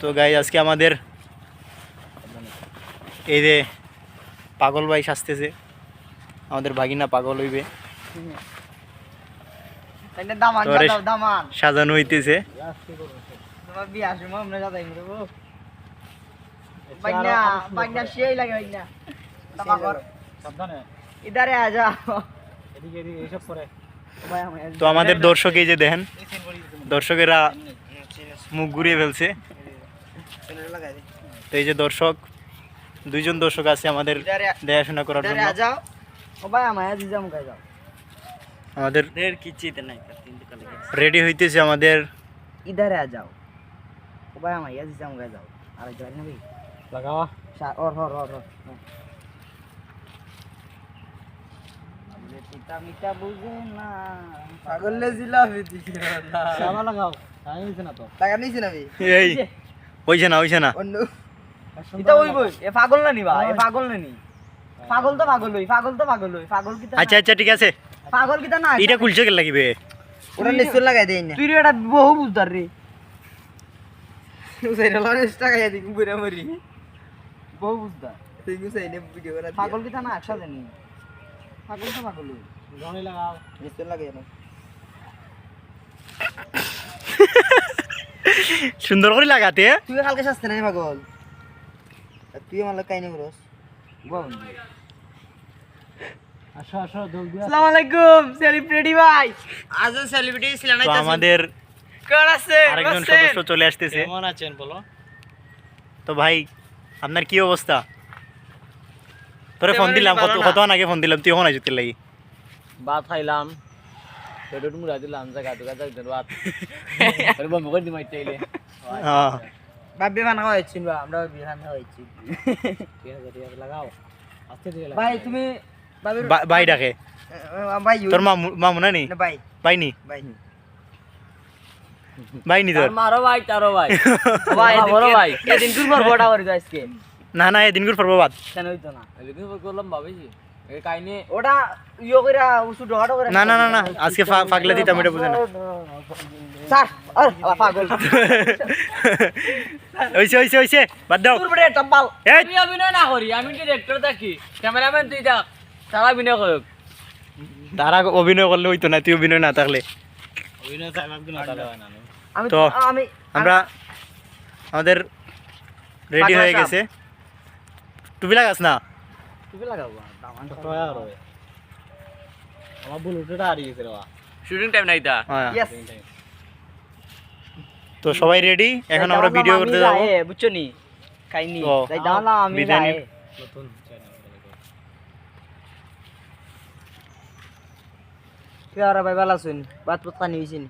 তো গাই আজকে আমাদের এই যে পাগল ভাই সাজতেছে। আমাদের ভাগিনা পাগল হইবে। সাজানো হইতেছে। তো আমাদের দর্শক এই যে দেখেন দর্শকেরা মুখ ঘুরিয়ে ফেলছে। লাগাই তো এই যে দর্শক দুইজন দর্শক আছে আমাদের দেখাশোনা করার জন্য। আ যাও। ও ভাই আমার আজ যাম গাই যাও। আমাদের রেডি হইতেছে আমাদের। ইধারে আ যাও। ও ভাই আমার আজ যাম গাই যাও। আর যাই না ভাই লাগাওয়া সা- ওর হর হর হর বুঝে না। পাগলে জিলাপি দিছিল সাবা লাগাও আমি না তো। টাকা নিছি না ভাই এই হইছে না হইছে না। অন্য। এটা ওই বই এ পাগল না নি এ পাগল না নি। পাগল তো পাগল হই পাগল তো পাগল হই পাগল কি আচ্ছা আচ্ছা ঠিক আছে। পাগল কি না এটা কুলছে কে লাগিবে ওটা নিশ্চয় লাগাই দেই না। তুই এটা বহু বুঝদার রে। সেটা লরেস টাকা দিই বুড়া মরি বহু বুঝদার। তুই ভিডিও করা পাগল কি না একসাথে নি। পাগল তো পাগল হই লাগাও। নিশ্চয় লাগাই না সুন্দর করে লাগাতে। তুই কালকে শাস্তি নাই পাগল। তুই আমার লোক কাইনে করস। আসো আসো দৌড় দিয়া আসসালামু আলাইকুম সেলিব্রিটি ভাই। আজ সেলিব্রিটি ছিলেন তো আমাদের আরেকজন সদস্য চলে আসতেছে। কেমন আছেন বলো। তো ভাই আপনার কি অবস্থা? তোরে ফোন দিলাম কত কত আগে ফোন দিলাম তুই এখন আইছিস লাগি ভাত খাইলাম পেটত মুড়া দিলাম জায়গা দুগা যাই দেন ভাত আরে বন্ধ করে দিমাই চাইলে হ্যাঁ বাবি বানা হয়েছি বা আমরা বিহান হয়েছি লাগাও। আস্তে ভাই তুমি ভাই ডাকে। ভাই তোর মামু মামু না নি? ভাই। ভাই নি? ভাই ভাই নি তোর? মারো ভাই তারো ভাই। ভাই বড় ভাই। এদিন তুই পর বড় করে আজকে। না না করে পড়ব বাদ। কেন হইতো না? করলাম ভাবেছি এই ওটা ইয়ে করে উসু ডগাটো করে না না না না আজকে পাগলা দিতাম এটা বুঝে না। স্যার আরে পাগল হইছে হইছে হইছে বাদ দাও। তোর বড়ে আমি অভিনয় না করি আমি ডিরেক্টর থাকি। ক্যামেরাম্যান তুই থাক তারা অভিনয় করুক। তারা অভিনয় করলে হইতো না তুই অভিনয় না থাকলে। অভিনয় তো আমরা আমাদের রেডি হয়ে গেছে। টুপি লাগাস না? তুমি লাগাবো দামান আমার বুলুটটা হারিয়ে গেছে রে শুটিং টাইম নাই তা? হ্যাঁ। তো সবাই রেডি এখন আমরা ভিডিও করতে যাব। বুঝছ নি? খাইনি। তাই দাও না আমি নতুন আর ভাই ভালো শুন বাত কানি হইছিনি